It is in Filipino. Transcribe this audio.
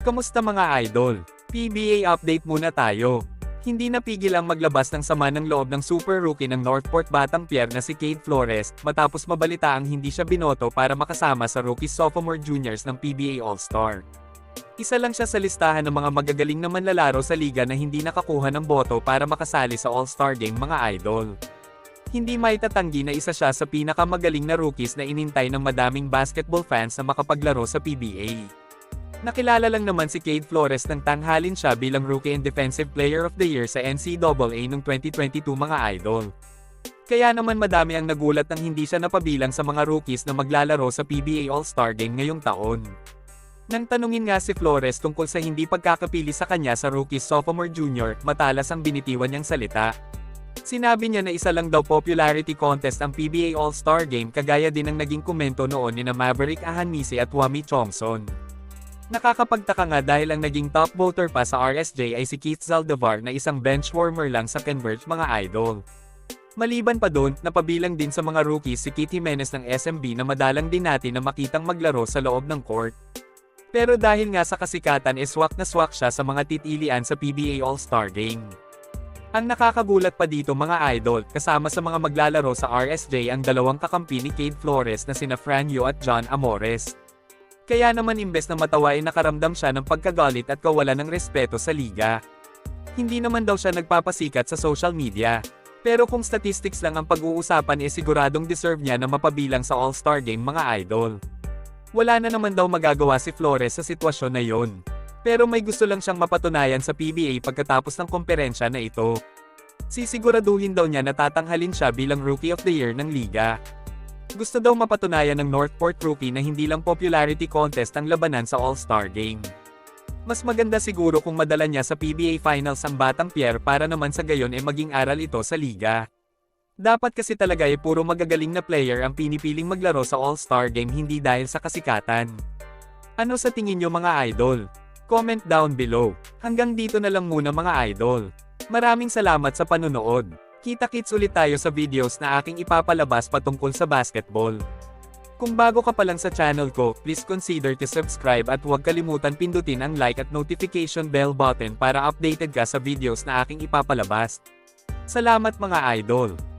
Kamusta mga idol? PBA update muna tayo. Hindi napigil ang maglabas ng sama ng loob ng super rookie ng Northport Batang Pier na si Cade Flores matapos mabalita ang hindi siya binoto para makasama sa rookie sophomore juniors ng PBA All-Star. Isa lang siya sa listahan ng mga magagaling na manlalaro sa liga na hindi nakakuha ng boto para makasali sa All-Star Game mga idol. Hindi maitatanggi na isa siya sa pinakamagaling na rookies na inintay ng madaming basketball fans na makapaglaro sa PBA. Nakilala lang naman si Cade Flores nang tanghalin siya bilang Rookie and Defensive Player of the Year sa NCAA noong 2022 mga idol. Kaya naman madami ang nagulat nang hindi siya napabilang sa mga rookies na maglalaro sa PBA All-Star Game ngayong taon. Nang tanungin nga si Flores tungkol sa hindi pagkakapili sa kanya sa rookie sophomore junior, matalas ang binitiwan niyang salita. Sinabi niya na isa lang daw popularity contest ang PBA All-Star Game kagaya din ang naging komento noon ni na Maverick Ahanmise at Wami Chongson. Nakakapagtaka nga dahil ang naging top voter pa sa RSJ ay si Keith Zaldivar na isang bench warmer lang sa Converge mga idol. Maliban pa doon, napabilang din sa mga rookies si Keith Jimenez ng SMB na madalang din natin na makitang maglaro sa loob ng court. Pero dahil nga sa kasikatan e swak na swak siya sa mga titilian sa PBA All-Star Game. Ang nakakagulat pa dito mga idol, kasama sa mga maglalaro sa RSJ ang dalawang kakampi ni Cade Flores na sina Franyo at John Amores. Kaya naman imbes na matawa ay nakaramdam siya ng pagkagalit at kawalan ng respeto sa liga. Hindi naman daw siya nagpapasikat sa social media. Pero kung statistics lang ang pag-uusapan eh siguradong deserve niya na mapabilang sa All-Star Game mga idol. Wala na naman daw magagawa si Flores sa sitwasyon na yon. Pero may gusto lang siyang mapatunayan sa PBA pagkatapos ng komperensya na ito. Sisiguraduhin daw niya na tatanghalin siya bilang Rookie of the Year ng liga. Gusto daw mapatunayan ng Northport rookie na hindi lang popularity contest ang labanan sa All-Star Game. Mas maganda siguro kung madala niya sa PBA Finals ang Batang Pierre para naman sa gayon e maging aral ito sa liga. Dapat kasi talaga ay puro magagaling na player ang pinipiling maglaro sa All-Star Game hindi dahil sa kasikatan. Ano sa tingin nyo mga idol? Comment down below. Hanggang dito na lang muna mga idol. Maraming salamat sa panunood. Kita-kits ulit tayo sa videos na aking ipapalabas patungkol sa basketball. Kung bago ka pa lang sa channel ko, please consider to subscribe at huwag kalimutan pindutin ang like at notification bell button para updated ka sa videos na aking ipapalabas. Salamat mga idol!